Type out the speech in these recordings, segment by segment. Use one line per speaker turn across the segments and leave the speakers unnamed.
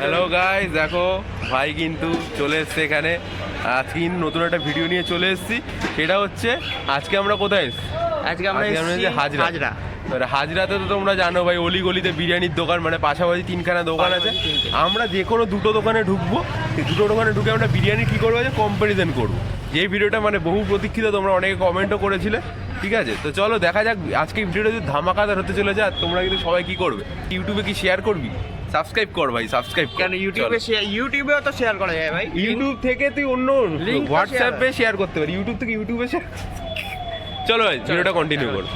Hello guys দেখো ভাই কিন্তু চলে এসছে এখানে। আজকে কিন্তু নতুন একটা ভিডিও নিয়ে চলে এসেছি। সেটা হচ্ছে আজকে আমরা কোথায়? এসেছি
আজকে আমরা
হাজরা।
হাজরা।
হাজরাতে তো তোমরা জানো ভাই অলি গলিতে বিরিয়ানির দোকান মানে পাশাপাশি তিনখানা দোকান আছে। আমরা যে কোনো দুটো দোকানে ঢুকবো। দুটো দোকানে ঢুকে আমরা বিরিয়ানি কী করব যে কম্পারিজন করব। যে ভিডিওটা মানে বহু প্রতীক্ষিত তোমরা অনেকে কমেন্টও করেছিলে। ঠিক আছে? তো চলো দেখা যাক আজকে ভিডিওটা যদি ধামাকাদার হতে চলে যায় তোমরা কিন্তু সবাই কি করবে? ইউটিউবে কি শেয়ার করবি? সাবস্ক্রাইব কর ভাই সাবস্ক্রাইব
কেন ইউটিউবে শেয়ার ইউটিউবেও তো শেয়ার করা যায় ভাই।
ইউটিউব থেকে তুই অন্য হোয়াটসঅ্যাপে শেয়ার করতে পারি ইউটিউব থেকে ইউটিউবে শেয়ার চলো ভাই ভিডিওটা কন্টিনিউ করো।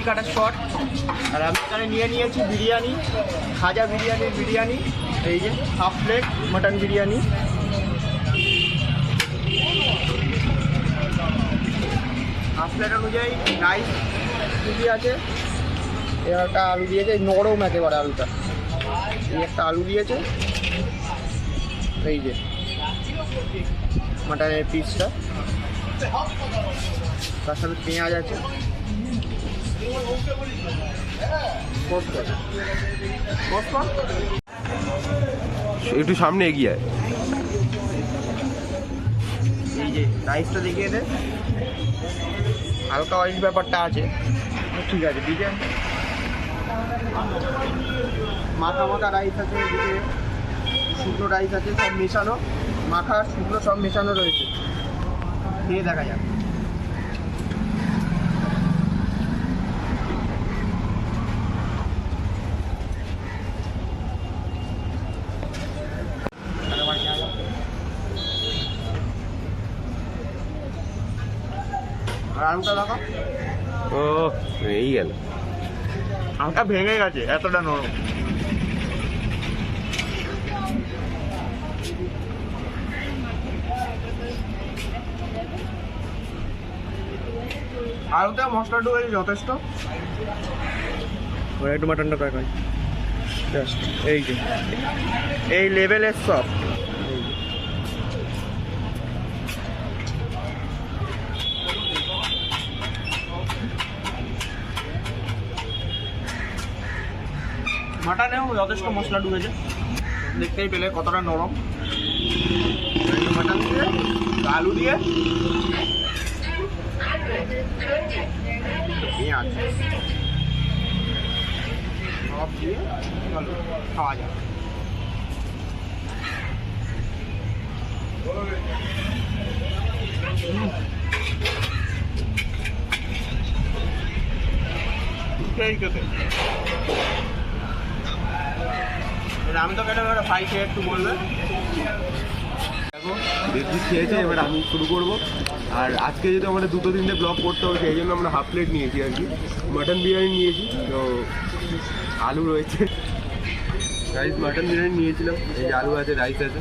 হাড়ি কাটার শট আর আমি এখানে নিয়ে নিয়েছি বিরিয়ানি, খাজা বিরিয়ানির বিরিয়ানি, এই যে half plate mutton biryani. Half plate অনুযায়ী রাইস কুচি আছে? এর একটা আলু দিয়েছে নরম একেবারে আলুটা। এই একটা আলু দিয়েছে, এই যে মাটনের পিসটা তার সাথে পেঁয়াজ আছে।
একটু সামনে এগিয়ে
এই যে রাইসটা দেখিয়ে দে। হালকা অয়েল ব্যাপারটা আছে। ঠিক আছে দিকে মাখা মাখা রাইস আছে এদিকে শুকনো রাইস আছে সব মেশানো। মাখা শুকনো সব মেশানো রয়েছে। দিয়ে দেখা যাক। আর আলুটা দেখো।
ও এই গেল।
আলুটা ভেঙে গেছে এতটা নরম। আলুতে মশলা ঢুকেছে যথেষ্ট। ওরা একটু মাটনটা প্যাক হয় জাস্ট এই যে এই লেভেলের সব। যথেষ্ট মশলা ঢুকেছে। দেখতেই পেলে কতটা নরম। দিয়ে আলু দিয়ে দিয়ে খাওয়া এবার আমি তো কেটে একটা একটু বলবে।
দেখো দেখি খেয়েছে এবার আমি শুরু করব। আর আজকে যদি আমাদের দুটো তিনটে ব্লগ করতে হবে, সেই জন্য আমরা হাফ প্লেট নিয়েছি আর কি। মাটন বিরিয়ানি নিয়েছি, তো আলু রয়েছে। রাইস মাটন বিরিয়ানি নিয়েছিলাম, এই আলু আছে রাইস আছে।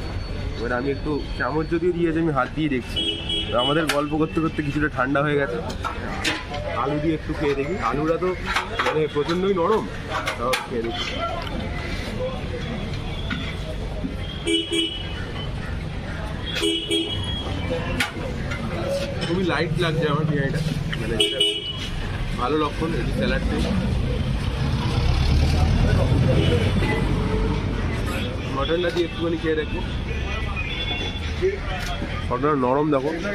এবার আমি একটু চামচ যদিও দিয়েছি, আমি হাত দিয়ে দেখছি। আমাদের গল্প করতে করতে কিছুটা ঠান্ডা হয়ে গেছে। আলু দিয়ে একটু খেয়ে দেখি। আলুটা তো মানে প্রচণ্ডই নরম খেয়ে দেখি। খুবই লাইট লাগছে আমার বিরিয়ানিটা। মানে ভালো লক্ষণ, এটি স্যালাড নেই মটনটা দিয়ে একটুখানি খেয়ে দেখব মটনটা নরম দেখো। মটনটা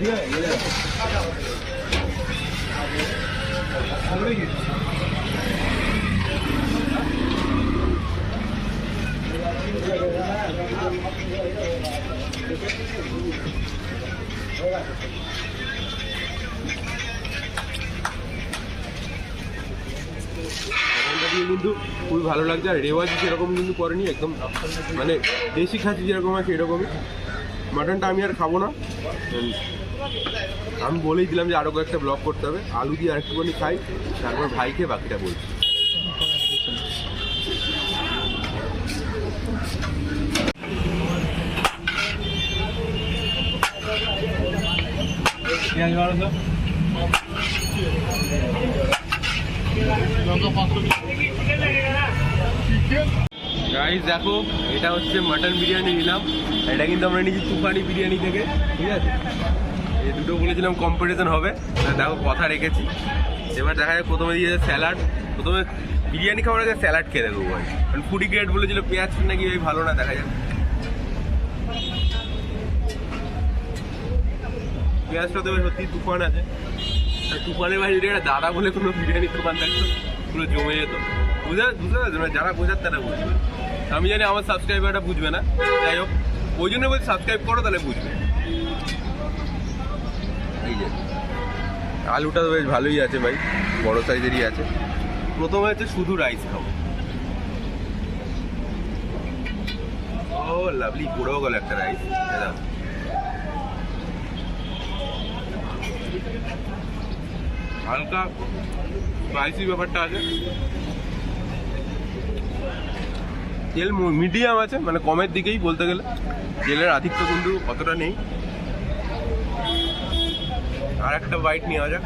দিয়ে কিন্তু খুবই ভালো লাগছে। আর রেওয়াজ সেরকম কিন্তু করেনি, একদম মানে দেশি খাসি যেরকম আছে এরকমই মাটনটা আমি আর খাব না। আমি বলেই দিলাম যে আরও কয়েকটা ব্লগ করতে হবে। আলু দিয়ে আর একটুখানি খাই, তারপর ভাইকে বাকিটা বলছি।
পেঁয়াজ বারোশো
দেখো, এটা হচ্ছে মাটন বিরিয়ানি নিলাম। এটা কিন্তু আমরা নিয়েছি তুফানি বিরিয়ানি থেকে, ঠিক আছে? এই দুটো বলেছিলাম কম্পিটিশন হবে দেখো, কথা রেখেছি। এবার দেখা যায় প্রথমে দিয়েছে স্যালাড প্রথমে বিরিয়ানি খাওয়ার আগে স্যালাড খেয়ে দেখব ভাই কারণ ফুডি গ্রেড বলেছিল পেঁয়াজ নাকি ভালো না, দেখা যাক। পেঁয়াজটা তো সত্যি তুফান আছে। আর তুফানের ভাই যদি একটা দাদা বলে কোনো বিরিয়ানি দোকান থাকতো পুরো জমে যেত। বুঝতে বুঝতে পারছ? না যারা বোঝার তারা বুঝবে। আমি জানি আমার সাবস্ক্রাইবারটা বুঝবে না। যাই হোক, ওই জন্য বলছি সাবস্ক্রাইব করো, তাহলে বুঝবে। এই যে, আলুটা তো বেশ ভালোই আছে ভাই, বড় সাইজেরই আছে। প্রথমে হচ্ছে শুধু রাইস খাব। ও লাভলি পড়েও গেল একটা রাইস দাও। হালকা স্পাইসি ব্যাপারটা আছে। তেল মিডিয়াম আছে মানে কমের দিকেই বলতে গেলে। তেলের আধিক্য কিন্তু অতটা নেই। আর একটা বাইট নেওয়া যাক।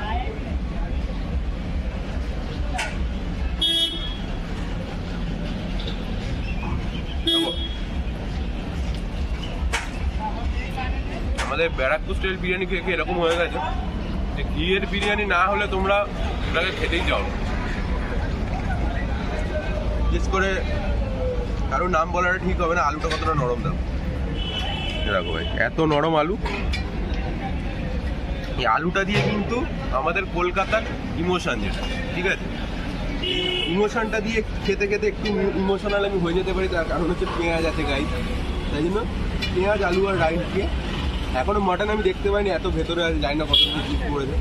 আমাদের ব্যারাকপুর স্টাইল বিরিয়ানি খেয়ে এরকম হয়ে গেছে। ঘিয়ের বিরিয়ানি না হলে তোমরা ওটাকে খেতেই যাও বিশেষ করে কারও নাম বলাটা ঠিক হবে না, আলুটা কতটা নরম দাও। দেখো ভাই, এত নরম আলু। এই আলুটা দিয়ে কিন্তু আমাদের কলকাতার ইমোশন যেটা, ঠিক আছে? ইমোশনটা দিয়ে খেতে খেতে একটু ইমোশনাল আমি হয়ে যেতে পারি, তার কারণ হচ্ছে পেঁয়াজ আছে গাই তাই জন্য পেঁয়াজ, আলু আর রাইস দিয়ে এখনও মাটন আমি দেখতে পাইনি, এত ভেতরে জানি না কত কিছু করেছে।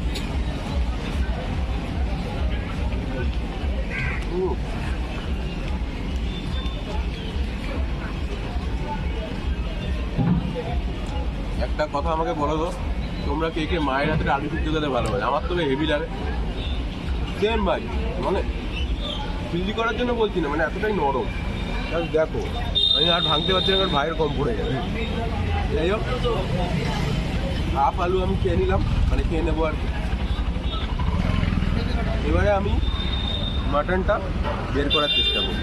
একটা কথা আমাকে বলো তো তোমরা কে কে মায়ের হাতে আলু সিদ্ধ খেতে ভালোবাসে? আমার তো হেভি লাগে। সেম ভাই মানে ফিল্ডি করার জন্য বলছি না মানে এতটাই নরম। দেখো, আমি আর ভাঙতে পারছি না, কারণ ভাইয়ের কম পড়ে যাবে যাই হোক হাফ আলু আমি খেয়ে নিলাম মানে খেয়ে নেব আর কি। এবারে আমি মাটনটা বের করার চেষ্টা করি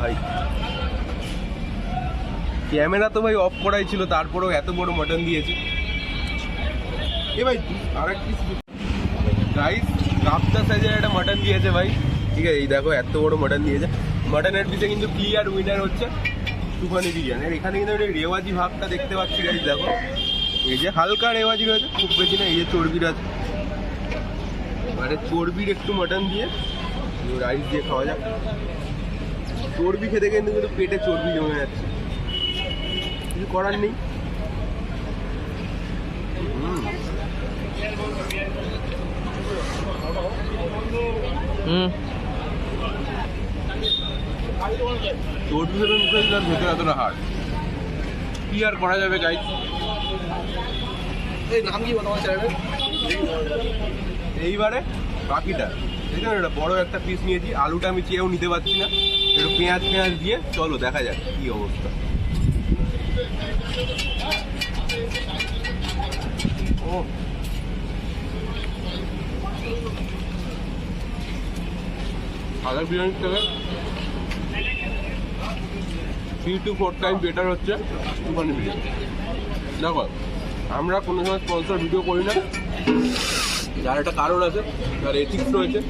ভাই, ক্যামেরা তো ভাই অফ করাই ছিল, তারপরেও এত বড় মাটন দিয়েছে। এ ভাই আর এক পিস গাইস কাপটা সাইজের একটা মাটন দিয়েছে ভাই। ঠিক আছে, এই দেখো, এত বড় মাটন দিয়েছে। মাটনের পিসে কিন্তু ক্লিয়ার উইনার হচ্ছে। তুফানি বিরিয়ানি। আর এখানে কিন্তু রেওয়াজি ভাবটা দেখতে পাচ্ছি গাইস দেখো। এই যে হালকা রেওয়াজি রয়েছে খুব বেশি না এই যে চর্বির আছে। মানে চর্বির একটু মাটন দিয়ে রাইস দিয়ে খাওয়া যাক। চর্বি খেতে কিন্তু কিন্তু পেটে চর্বি জমে যাচ্ছে। কিছু করার নেই। হুম।
হুম
ভেবে মুখে দিলাম ভেতরে এতটা কি আর করা যাবে গাইজ
এই নাম কি তোমার চ্যানেলের
এইবারে বাকিটা। দেখুন এটা বড় একটা পিস নিয়েছি। আলুটা আমি চেয়েও নিতে পারছি না। একটু পেঁয়াজ পেঁয়াজ দিয়ে চলো দেখা যাক কি অবস্থা। ও। আদার বিরিয়ানির থেকে three two four time better হচ্ছে তুফানি বিরিয়ানি দেখো, আমরা কোনো সময় স্পন্সর ভিডিও করি না। যার একটা কারণ আছে, তার এথিক্স রয়েছে।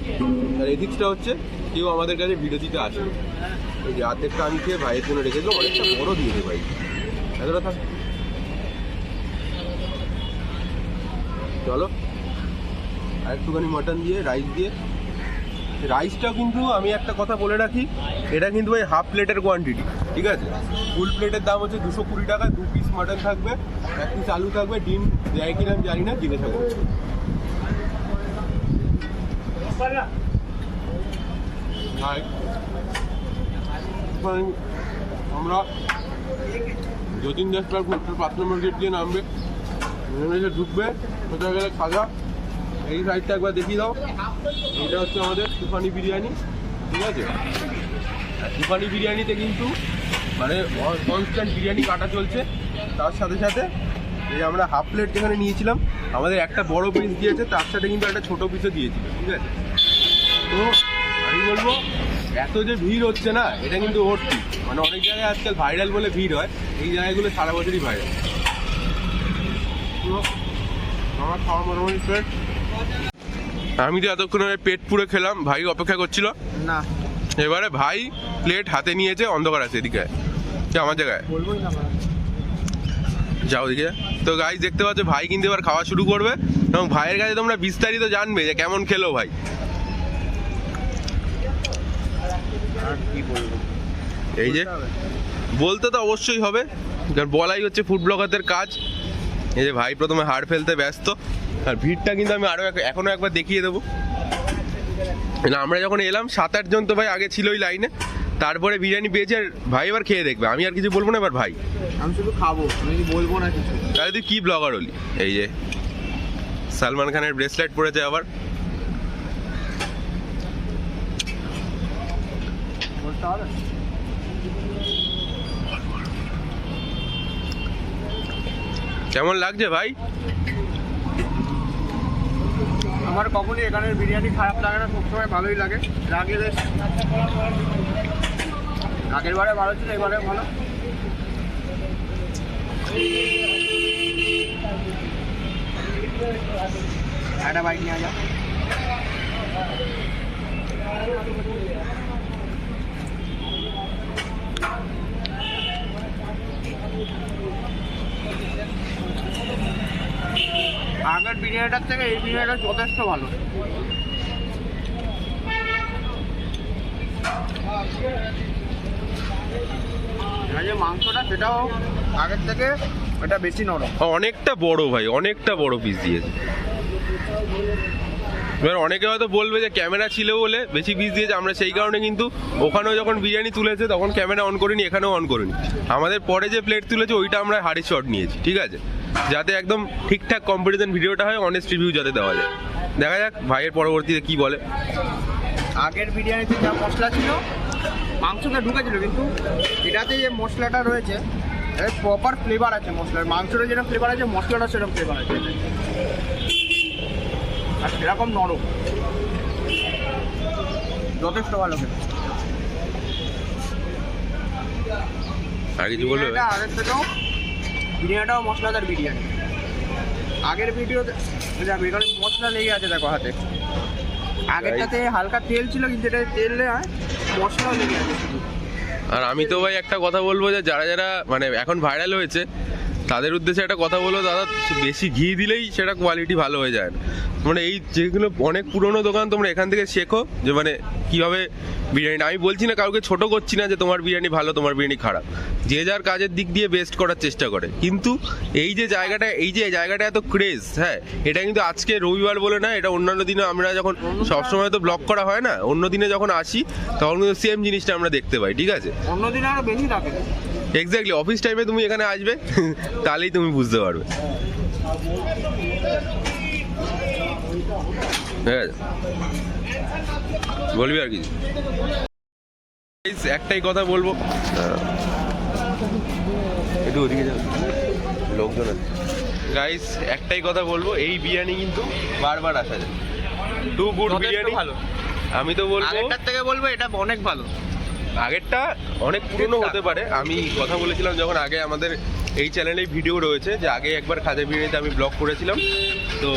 তার এথিক্সটা হচ্ছে, কেউ আমাদের কাছে ভিডিও দিতে আসে। এই যে অর্ধেকটা আমি খেয়ে ভাইয়ের জন্য রেখে দিলাম, অনেকটা বড় দিয়েছে ভাই। এতটা থাক। চলো, আর একটুখানি মাটন দিয়ে রাইস দিয়ে রাইসটাও কিন্তু আমি একটা কথা বলে রাখি, এটা কিন্তু ভাই হাফ প্লেটের কোয়ান্টিটি ঠিক আছে? ফুল প্লেটের দাম হচ্ছে দুশো কুড়ি টাকা, দু পিস মাটন থাকবে, এক পিস আলু থাকবে, ডিম দেয় কিনা আমি জানি না, জিজ্ঞাসা করছি। আমরা যতীন দাস পার্ক পাঁচ নম্বর গেট দিয়ে নামবে। নেমে ঢুকবে, কোথায় গেলে খাজা এই সাইডটা একবার দেখিয়ে দাও। এটা হচ্ছে আমাদের তুফানি বিরিয়ানি, ঠিক আছে? তুফানি বিরিয়ানিতে কিন্তু মানে কনস্ট্যান্ট বিরিয়ানি কাটা চলছে। তার সাথে সাথে এই আমরা হাফ প্লেট যেখানে নিয়েছিলাম, আমাদের একটা বড় পিস দিয়েছে, তার সাথে কিন্তু একটা ছোট পিসও দিয়েছিল ঠিক আছে? তো আমি বলব, এত যে ভিড় হচ্ছে না, এটা কিন্তু ভর্তি মানে অনেক জায়গায় আজকাল ভাইরাল বলে ভিড় হয়, এই জায়গাগুলো সারা বছরই ভাইরাল তো, আমার খাওয়া মোটামুটি শেষ। আমি তো এতক্ষণ পেট পুরে খেলাম। ভাই অপেক্ষা করছিল।
না।
এবারে ভাই প্লেট হাতে নিয়েছে অন্ধকার আছে এদিকে। আমার জায়গায়। যাও দিকে তো গাই দেখতে পাচ্ছ ভাই কিন্তু এবার খাওয়া শুরু করবে। এবং ভাইয়ের কাছে তোমরা বিস্তারিত জানবে যে কেমন খেলো ভাই। এই যে বলতে তো অবশ্যই হবে। বলাই হচ্ছে ফুড ব্লগারদের কাজ। এই যে ভাই প্রথমে হাড় ফেলতে ব্যস্ত। আর ভিড়টা কিন্তু আমি আরও এক- এখনও একবার দেখিয়ে দেবো। না আমরা যখন এলাম সাত আট জন তো ভাই আগে ছিল ওই লাইনে। তারপরে বিরিয়ানি পেয়েছে আর ভাই এবার খেয়ে দেখবে। আমি আর কিছু বলব না এবার ভাই।
আমি শুধু খাব আমি বলব না কিছু?
তাহলে তুই কি ব্লগার হলি? এই যে সালমান খানের ব্রেসলেট পরেছে আবার। কেমন লাগছে ভাই?
আমার কখনই এখানের বিরিয়ানি খারাপ লাগে না সবসময় ভালোই লাগে। রাগে বেশ। আগের বারে ভালো ছিল, এবারে ভালো। একটা বাইক নিয়ে যা আগের বিরিয়ানিটার থেকে এই বিরিয়ানিটা যথেষ্ট ভালো। মাংসটা, সেটাও আগের থেকে এটা বেশি নরম।
অনেকটা বড় ভাই, অনেকটা বড় পিস দিয়েছে। এবার অনেকে হয়তো বলবে যে ক্যামেরা ছিল বলে বেশি পিস দিয়েছে, আমরা সেই কারণে কিন্তু ওখানেও যখন বিরিয়ানি তুলেছে, তখন ক্যামেরা অন করিনি, এখানেও অন করিনি। আমাদের পরে যে প্লেট তুলেছে, ওইটা আমরা হাড়ি শট নিয়েছি, ঠিক আছে? যাতে একদম ঠিকঠাক কম্পিটিশন ভিডিওটা হয় অনেস্ট রিভিউ যাতে দেওয়া যায়। দেখা যাক ভাইয়ের পরবর্তীতে কি বলে।
আগের বিরিয়ানিতে যা মশলা ছিল মাংসটা ঢুকেছিল কিন্তু এটাতে যে মশলাটা রয়েছে এর প্রপার ফ্লেভার আছে মশলার। মাংসটা যেরকম ফ্লেভার আছে মশলাটা সেরকম ফ্লেভার আছে। আর সেরকম নরম। যথেষ্ট ভালো খেতে।
আর কিছু বলবে?
আগের থেকেও বিরিয়ানিটাও মশলাদার বিরিয়ানি। আগের ভিডিওতে যাবে এখানে মশলা লেগে আছে দেখো হাতে। আগেরটাতে হালকা তেল ছিল, কিন্তু এটা তেল মশলাও লেগে আছে
আর আমি তো ভাই একটা কথা বলব যে, যারা যারা মানে এখন ভাইরাল হয়েছে তাদের উদ্দেশ্যে একটা কথা বলব, দাদা, বেশি ঘি দিলেই সেটা কোয়ালিটি ভালো হয়ে যায় মানে এই যেগুলো অনেক পুরনো দোকান তোমরা এখান থেকে শেখো, যে মানে কীভাবে বিরিয়ানি, আমি বলছি না কাউকে ছোট করছি না যে তোমার বিরিয়ানি ভালো, তোমার বিরিয়ানি খারাপ। যে যার কাজের দিক দিয়ে বেস্ট করার চেষ্টা করে। কিন্তু এই যে জায়গাটা, এই যে জায়গাটা এত ক্রেজ হ্যাঁ এটা কিন্তু আজকে রবিবার বলে না এটা অন্যান্য দিনে আমরা যখন সবসময় তো ব্লক করা হয় না, অন্য দিনে যখন আসি, তখন কিন্তু সেম জিনিসটা আমরা দেখতে পাই, ঠিক আছে?
অন্যদিন আরও বেশি থাকে।
এক্স্যাক্টলি অফিস টাইমে তুমি এখানে আসবে তাহলেই তুমি বুঝতে পারবে। ঠিক আছে? বলবি আর কিছু? একটাই কথা বলব। একটু ওদিকে যাও। লোকজন আছে। গাইস একটাই কথা বলব এই বিরিয়ানি কিন্তু বারবার আসা যায়। Too good biryani.
ভালো।
আমি তো বলব
আগেরটার থেকে বলব এটা অনেক ভালো।
আগেরটা অনেক পুরনো হতে পারে। আমি কথা বলেছিলাম যখন আগে আমাদের এই চ্যানেলে ভিডিও রয়েছে যে আগে একবার খাজা বিরিয়ানিতে আমি ব্লগ করেছিলাম। তো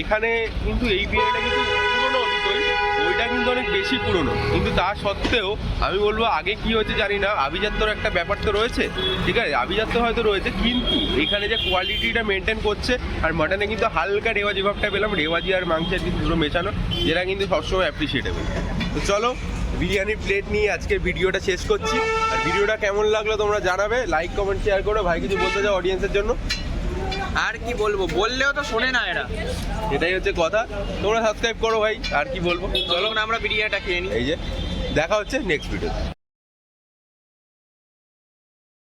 এখানে কিন্তু এই বিরিয়ানিটা কিন্তু পুরনো ওইটা কিন্তু অনেক বেশি পুরনো। কিন্তু তা সত্ত্বেও আমি বলব আগে কি হয়েছে জানি না আভিজাত্যর একটা ব্যাপার তো রয়েছে ঠিক আছে? আভিজাত্য হয়তো রয়েছে কিন্তু এখানে যে কোয়ালিটিটা মেনটেন করছে আর মাটনে কিন্তু হালকা রেওয়াজি ভাবটা পেলাম রেওয়াজি আর মাংসের কিন্তু দুটো মেশানো যেটা কিন্তু সবসময় অ্যাপ্রিসিয়েটেবল তো চলো বিরিয়ানির প্লেট নিয়ে আজকে ভিডিওটা শেষ করছি। আর ভিডিওটা কেমন লাগল তোমরা জানাবে? লাইক কমেন্ট শেয়ার করো। ভাই কিছু বলতে চাও অডিয়েন্সের জন্য?
আর কি বলব? বললেও তো শোনে না এরা।
এটাই হচ্ছে কথা। তোমরা সাবস্ক্রাইব করো ভাই আর কি বলব? চলো
চলো না আমরা বিরিয়ানিটা খেয়ে নিই।
এই যে দেখা হচ্ছে নেক্সট ভিডিও